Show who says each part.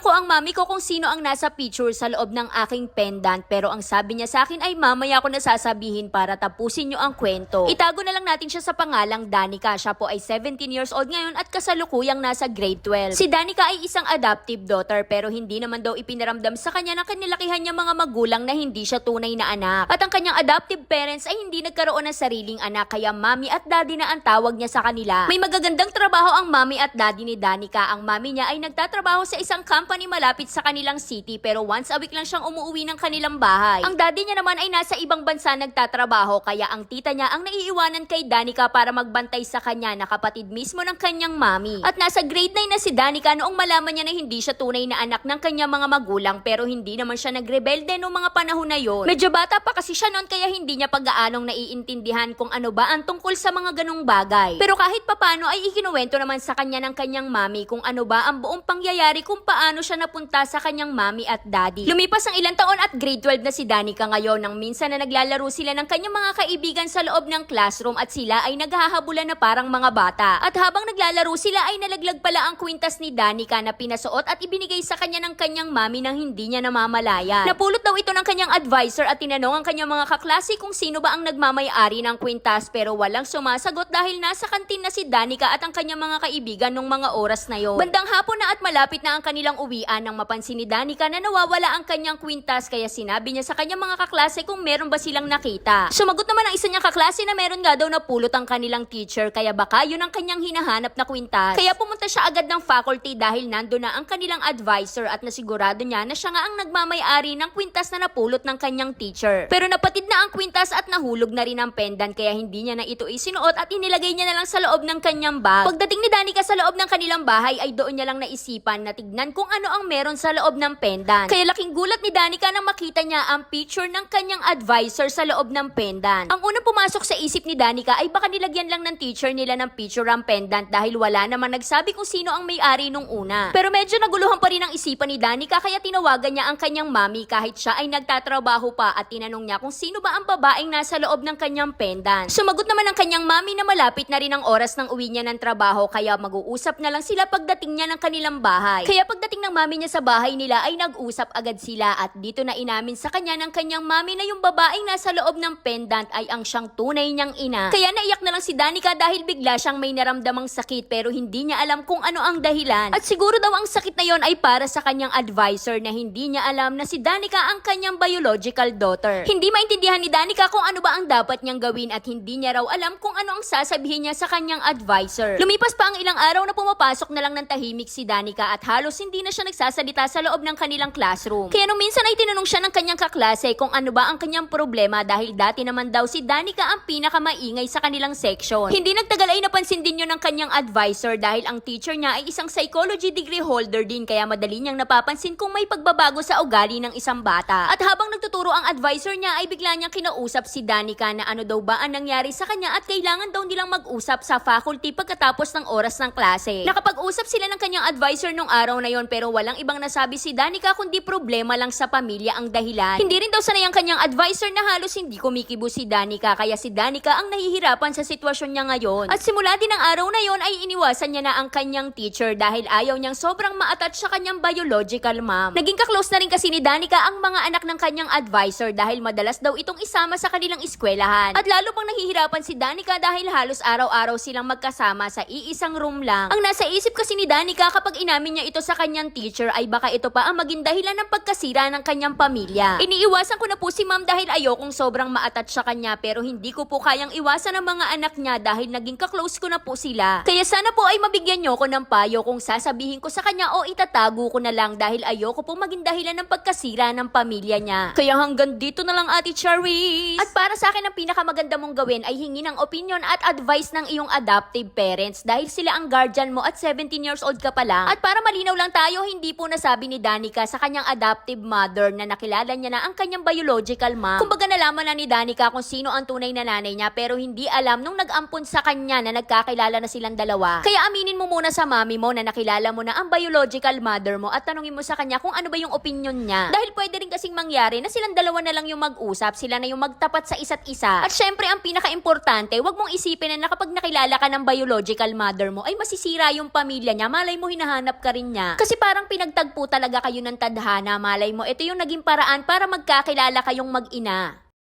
Speaker 1: Tinanong ko ang mami ko kung sino ang nasa picture sa loob ng aking pendant pero ang sabi niya sa akin ay mamaya ko nasasabihin para tapusin niyo ang kwento. Itago na lang natin siya sa pangalang Danica. Siya po ay 17 years old ngayon at kasalukuyang nasa grade 12. Si Danica ay isang adoptive daughter pero hindi naman daw ipinaramdam sa kanya ng kanilakihan niya mga magulang na hindi siya tunay na anak. At ang kanyang adoptive parents ay hindi nagkaroon ng sariling anak kaya mami at daddy na ang tawag niya sa kanila. May magagandang trabaho ang mami at daddy ni Danica. Ang mami niya ay nagtatrabaho sa isang company malapit sa kanilang city pero once a week lang siyang umuwi ng kanilang bahay. Ang daddy niya naman ay nasa ibang bansa nagtatrabaho kaya ang tita niya ang naiiwanan kay Danica para magbantay sa kanya na kapatid mismo ng kanyang mami. At nasa grade 9 na si Danica noong malaman niya na hindi siya tunay na anak ng kanyang mga magulang pero hindi naman siya nagrebelde noong mga panahon na yon. Medyo bata pa kasi siya noon kaya hindi niya pag-aanong naiintindihan kung ano ba ang tungkol sa mga ganong bagay. Pero kahit papano ay ikinuwento naman sa kanya ng kanyang mami kung ano ba ang buong pangyayari kung paano siya napunta sa kanyang mami at daddy. Lumipas ang ilang taon at grade 12 na si Danica ngayon nang minsan na naglalaro sila ng kanyang mga kaibigan sa loob ng classroom at sila ay naghahabulan na parang mga bata. At habang naglalaro sila ay nalaglag pala ang kwintas ni Danica na pinasuot at ibinigay sa kanya ng kanyang mami nang hindi niya namamalayan. Napulot daw ito ng kanyang advisor at tinanong ang kanyang mga kaklase kung sino ba ang nagmamayari ng kwintas pero walang sumasagot dahil nasa kantin na si Danica at ang kanyang mga kaibigan nung mga oras na yon. Bandang hapon na at malapit na ang kanilang uwian nang mapansin ni Danica na nawawala ang kanyang kwintas kaya sinabi niya sa kanyang mga kaklase kung meron ba silang nakita. Sumagot naman ang isa niyang kaklase na meron nga daw napulot ang kanilang teacher kaya baka yun ang kanyang hinahanap na kwintas. Kaya pumunta siya agad ng faculty dahil nando na ang kanilang advisor at nasigurado niya na siya nga ang nagmamayari ng kwintas na napulot ng kanyang teacher. Pero napatid na ang kwintas at nahulog na rin ang pendant kaya hindi niya na ito isinuot at inilagay niya na lang sa loob ng kanyang bag. Pagdating ni Danica sa loob ng kanilang bahay ay doon niya lang naisipan na tignan kung ano ang meron sa loob ng pendant. Kaya laking gulat ni Danica nang makita niya ang picture ng kanyang advisor sa loob ng pendant. Ang unang pumasok sa isip ni Danica ay baka nilagyan lang ng teacher nila ng picture ang pendant dahil wala namang nagsabi kung sino ang may-ari nung una. Pero medyo naguluhan pa rin ang isipan ni Danica kaya tinawagan niya ang kanyang mami kahit siya ay nagtatrabaho pa at tinanong niya kung sino ba ang babaeng nasa loob ng kanyang pendant. Sumagot naman ang kanyang mami na malapit na rin ang oras ng uwi niya ng trabaho kaya mag-uusap na lang sila pagdating niya ng kanilang bahay. Kaya pagdating ng mami niya sa bahay nila ay nag-usap agad sila at dito na inamin sa kanya ng kanyang mami na yung babaeng nasa loob ng pendant ay ang siyang tunay niyang ina. Kaya naiyak na lang si Danica dahil bigla siyang may naramdamang sakit pero hindi niya alam kung ano ang dahilan. At siguro daw ang sakit na yon ay para sa kanyang advisor na hindi niya alam na si Danica ang kanyang biological daughter. Hindi maintindihan ni Danica kung ano ba ang dapat niyang gawin at hindi niya raw alam kung ano ang sasabihin niya sa kanyang advisor. Lumipas pa ang ilang araw na pumapasok na lang ng tahimik si Danica at halos hindi na siya nagsasalita sa loob ng kanilang classroom. Kaya nung minsan ay tinanong siya ng kanyang kaklase kung ano ba ang kanyang problema dahil dati naman daw si Danica ang pinakamaingay sa kanilang section. Hindi nagtagal ay napansin din yun ng kanyang advisor dahil ang teacher niya ay isang psychology degree holder din kaya madali niyang napapansin kung may pagbabago sa ugali ng isang bata. At habang nagtuturo ang advisor niya ay bigla niyang kinausap si Danica na ano daw ba ang nangyari sa kanya at kailangan daw nilang mag-usap sa faculty pagkatapos ng oras ng klase. Nakapag-usap sila ng kanyang advisor nung araw na yon pero walang ibang nasabi si Danica kundi problema lang sa pamilya ang dahilan. Hindi rin daw sanay ang kanyang advisor na halos hindi kumikibo si Danica kaya si Danica ang nahihirapan sa sitwasyon niya ngayon. At simula din ang araw na yon ay iniwasan niya na ang kanyang teacher dahil ayaw niyang sobrang ma-attach sa kanyang biological mom. Naging kaklose na rin kasi ni Danica ang mga anak ng kanyang advisor dahil madalas daw itong isama sa kanilang eskwelahan. At lalo pang nahihirapan si Danica dahil halos araw-araw silang magkasama sa iisang room lang. Ang nasa isip kasi ni Danica kapag inamin niya ito sa kanyang teacher ay baka ito pa ang maging dahilan ng pagkasira ng kanyang pamilya. Iniiwasan ko na po si ma'am dahil ayokong sobrang ma-attach sa kanya pero hindi ko po kayang iwasan ang mga anak niya dahil naging kaklose ko na po sila. Kaya sana po ay mabigyan niyo ko ng payo kung sasabihin ko sa kanya o itatago ko na lang dahil ayoko po maging dahilan ng pagkasira ng pamilya niya. Kaya hanggang dito na lang Ate Charis. At para sa akin ang pinakamaganda mong gawin ay hingi ng opinion at advice ng iyong adoptive parents dahil sila ang guardian mo at 17 years old ka pa lang. At para malinaw lang tayo, hindi po nasabi ni Danica sa kanyang adoptive mother na nakilala niya na ang kanyang biological mom. Kumbaga nalaman na ni Danica kung sino ang tunay na nanay niya pero hindi alam nung nag-ampon sa kanya na nagkakilala na silang dalawa. Kaya aminin mo muna sa mami mo na nakilala mo na ang biological mother mo at tanungin mo sa kanya kung ano ba yung opinion niya. Dahil pwede rin kasing mangyari na silang dalawa na lang yung mag-usap, sila na yung magtapat sa isa't isa. At syempre ang pinaka-importante, wag mong isipin na kapag nakilala ka ng biological mother mo ay masisira yung pamilya niya, malay mo hinahanap ka rin niya. Kasi Kasi parang pinagtagpo talaga kayo ng tadhana, malay mo. Ito yung naging paraan para magkakilala kayong mag-ina.